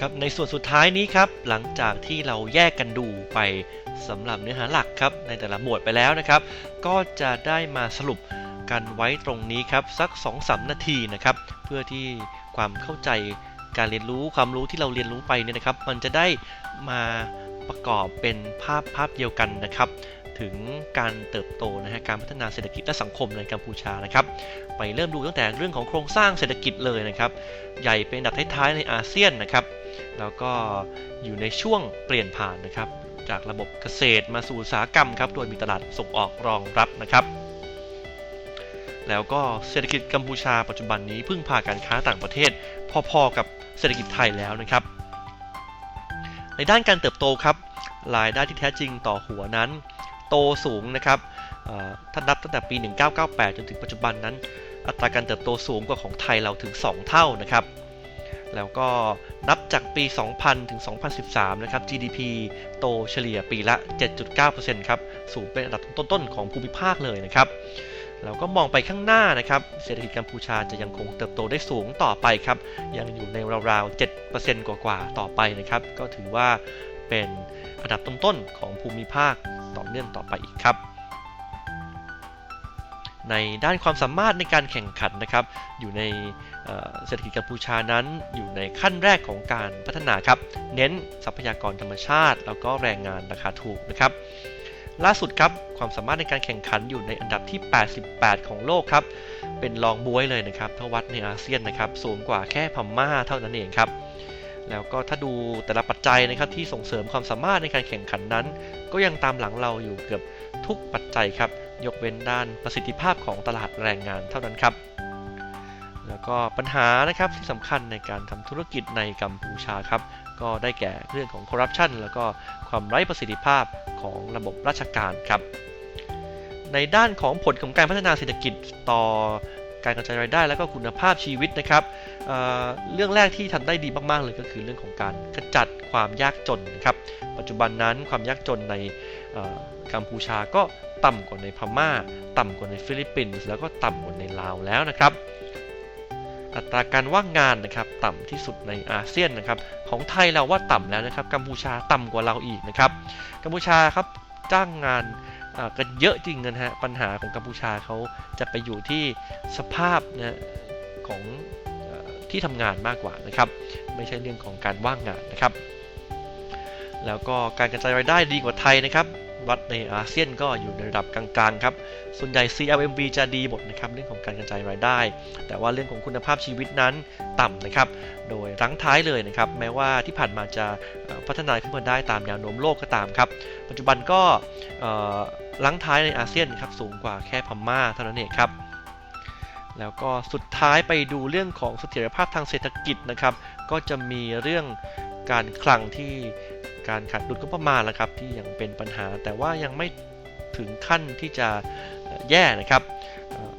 ครับในส่วนสุดท้ายนี้ครับหลังจากที่เราแยกกันดูไปสำหรับเนื้อหาหลักครับในแต่ละหมวดไปแล้วนะครับ ก็จะได้มาสรุปกันไว้ตรงนี้ครับสัก2-3นาทีนะครับเพื่อที่ความเข้าใจการเรียนรู้ความรู้ที่เราเรียนรู้ไปเนี่ยนะครับ มันจะได้มาประกอบเป็นภาพภาพเดียวกันนะครับ ถึงการเติบโตนะฮะการพัฒนาเศรษฐกิจและสังคมในกัมพูชานะครับ ไปเริ่มดูตั้งแต่เรื่องของโครงสร้างเศรษฐกิจเลยนะครับ ใหญ่เป็นอันดับท้ายๆในอาเซียนนะครับ แล้วก็อยู่ในช่วงเปลี่ยนผ่านนะครับ จากระบบเกษตรมาสู่อุตสาหกรรมครับ โดยมีตลาดส่งออกรองรับนะครับ แล้วก็เศรษฐกิจกัมพูชาปัจจุบันนี้พึ่งพาการค้าต่างประเทศ พอๆกับเศรษฐกิจไทยแล้วนะครับ ในด้านการเติบโตครับรายได้ที่แท้จริงต่อหัวนั้น โตสูงนะครับถ้านับตั้งแต่ปี 1998 จนถึงปัจจุบันนั้น อัตราการเติบโตสูงกว่าของไทยเราถึง 2 เท่านะครับ แล้วก็นับจากปี 2000 ถึง 2013 นะครับ GDP โตเฉลี่ยปีละ 7.9%ครับ สูงเป็นอันดับต้นๆ ของภูมิภาคเลยนะครับ แล้วก็มองไปข้างหน้านะครับ เศรษฐกิจกัมพูชาจะยังคงเติบโตได้สูงต่อไปครับ ยังอยู่ในราวๆ 7%กว่าๆ ต่อไปนะครับ ก็ถือว่าเป็นอันดับต้นๆ ของภูมิภาคต่อเนื่องต่อไปอีกครับ ในด้านความสามารถในการแข่งขันนะครับ อยู่ในเศรษฐกิจกัมพูชานั้น อยู่ในขั้นแรกของการพัฒนาครับ เน้นทรัพยากรธรรมชาติ แล้วก็แรงงานราคาถูกนะครับ ล่าสุดครับความสามารถในการแข่งขันอยู่ในอันดับที่ 88 ของโลกครับ เป็นรองบวยเลยนะครับถ้าวัดในอาเซียนนะครับ สูงกว่าแค่พม่าเท่านั้นเองครับแล้วก็ถ้าดูแต่ละปัจจัยนะครับที่ส่งเสริมความสามารถในการแข่งขันนั้น ก็ยังตามหลังเราอยู่เกือบทุกปัจจัยครับ ยกเว้นด้านประสิทธิภาพของตลาดแรงงานเท่านั้นครับ แล้วก็ปัญหานะครับที่สำคัญในการทำธุรกิจในกัมพูชาครับ ก็ได้แก่เรื่องของคอร์รัปชันแล้วก็ความไร้ประสิทธิภาพของระบบราชการครับ ในด้านของผลของการพัฒนาเศรษฐกิจต่อ การกระจายรายได้และก็คุณภาพชีวิตนะครับเเรื่องแรกที่ทำได้ดีมาก ๆ เลยก็คือเรื่องของการขจัดความยากจนนะครับปัจจุบันนั้นความยากจนในกัมพูชาก็ต่ำกว่าในพม่า ต่ำกว่าในฟิลิปปินส์แล้วก็ต่ำกว่าในลาวแล้วนะครับ อัตราการว่างงานนะครับต่ำที่สุดในอาเซียนนะครับ ของไทยเราว่าต่ำแล้วนะครับ กัมพูชาต่ำกว่าเราอีกนะครับ กัมพูชาครับจ้างงาน กันเยอะจริงนะฮะปัญหาของกัมพูชาเขาจะไปอยู่ที่สภาพนะของเอ่อที่ทำงานมากกว่านะครับ ไม่ใช่เรื่องของการว่างงานนะครับ แล้วก็การกระจายรายได้ดีกว่าไทยนะครับ วัดในอาเซียนก็อยู่ในระดับกลางๆครับ ส่วนใหญ่ CLMV จะดีหมดนะครับเรื่องของการกระจายรายได้ แต่ว่าเรื่องของคุณภาพชีวิตนั้นต่ำนะครับ โดยรั้งท้ายเลยนะครับ แม้ว่าที่ผ่านมาจะพัฒนาขึ้นมาได้ตามแนวโน้มโลกก็ตามครับ ปัจจุบันก็รั้งท้ายในอาเซียนครับสูงกว่าแค่พม่าเท่านั้นเองครับแล้วก็สุดท้ายไปดูเรื่องของเสถียรภาพทางเศรษฐกิจนะครับ ก็จะมีเรื่องการคลังที่ การขาดดุลก็ประมาณแล้วครับที่ยังเป็นปัญหา แต่ว่ายังไม่ถึงขั้นที่จะแย่นะครับ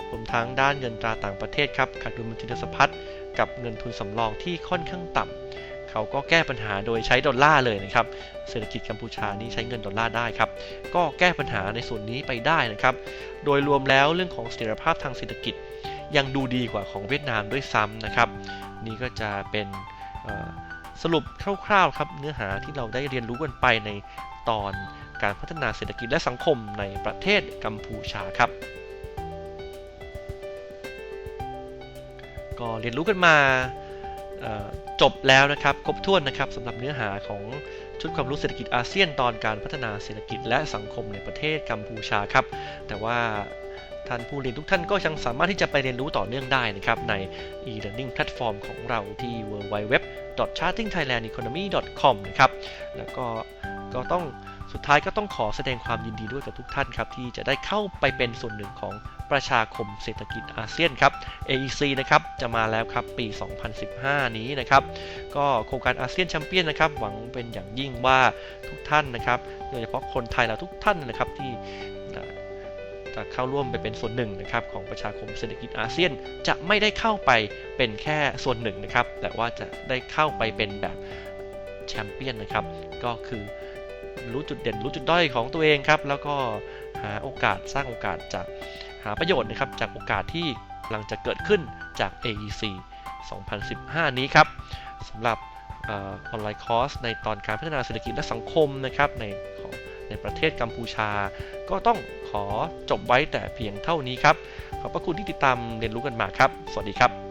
รวมทั้งด้านเงินตราต่างประเทศครับขาดดุลบัญชีเงินสะพัดกับเงินทุนสำรองที่ค่อนข้างต่ำเขาก็แก้ปัญหาโดยใช้ดอลลาร์เลยนะครับ เศรษฐกิจกัมพูชานี่ใช้เงินดอลลาร์ได้ครับ ก็แก้ปัญหาในส่วนนี้ไปได้นะครับ โดยรวมแล้วเรื่องของเสถียรภาพทางเศรษฐกิจยังดูดีกว่าของเวียดนามด้วยซ้ำนะครับ นี่ก็จะเป็น สรุปคร่าวๆครับเนื้อหาที่เราได้เรียนรู้กันไปในตอนการพัฒนาเศรษฐกิจและสังคมในประเทศกัมพูชาครับ ก็เรียนรู้กันมาจบแล้วนะครับ ครบถ้วนนะครับสำหรับเนื้อหาของ ชุดความรู้เศรษฐกิจอาเซียนตอนการพัฒนาเศรษฐกิจและสังคมในประเทศกัมพูชาครับ แต่ว่าท่านผู้เรียนทุกท่านก็ยังสามารถที่จะไปเรียนรู้ต่อเนื่องได้นะครับ ใน e-learning platform ของเราที่ www.chartingthailandeconomy.com นะครับแล้วก็ก็ต้อง สุดท้ายก็ต้องขอแสดงความยินดีด้วยกับทุกท่านครับ ที่จะได้เข้าไปเป็นส่วนหนึ่งของประชาคมเศรษฐกิจอาเซียนครับ AEC นะครับจะมาแล้วครับปี 2015 นี้นะครับ ก็โครงการอาเซียนแชมเปี้ยนนะครับ หวังเป็นอย่างยิ่งว่าทุกท่านนะครับโดยเฉพาะคนไทยเราทุกท่านนะครับที่จะเข้าร่วมไปเป็นส่วนหนึ่งนะครับของประชาคมเศรษฐกิจอาเซียนจะไม่ได้เข้าไปเป็นแค่ส่วนหนึ่งนะครับ แต่ว่าจะได้เข้าไปเป็นแบบแชมเปี้ยนนะครับ ก็คือ รู้จุดเด่นรู้จุดด้อยของตัวเองครับ แล้วก็หาโอกาสสร้างโอกาสจากหาประโยชน์นะครับจากโอกาสที่กำลังจะเกิดขึ้นจาก AEC 2015 นี้ครับสำหรับออนไลน์คอร์สในตอนการพัฒนาเศรษฐกิจและสังคมนะครับในของในประเทศกัมพูชา ก็ต้องขอจบไว้แต่เพียงเท่านี้ครับ ขอบพระคุณที่ติดตามเรียนรู้กันมาครับ สวัสดีครับ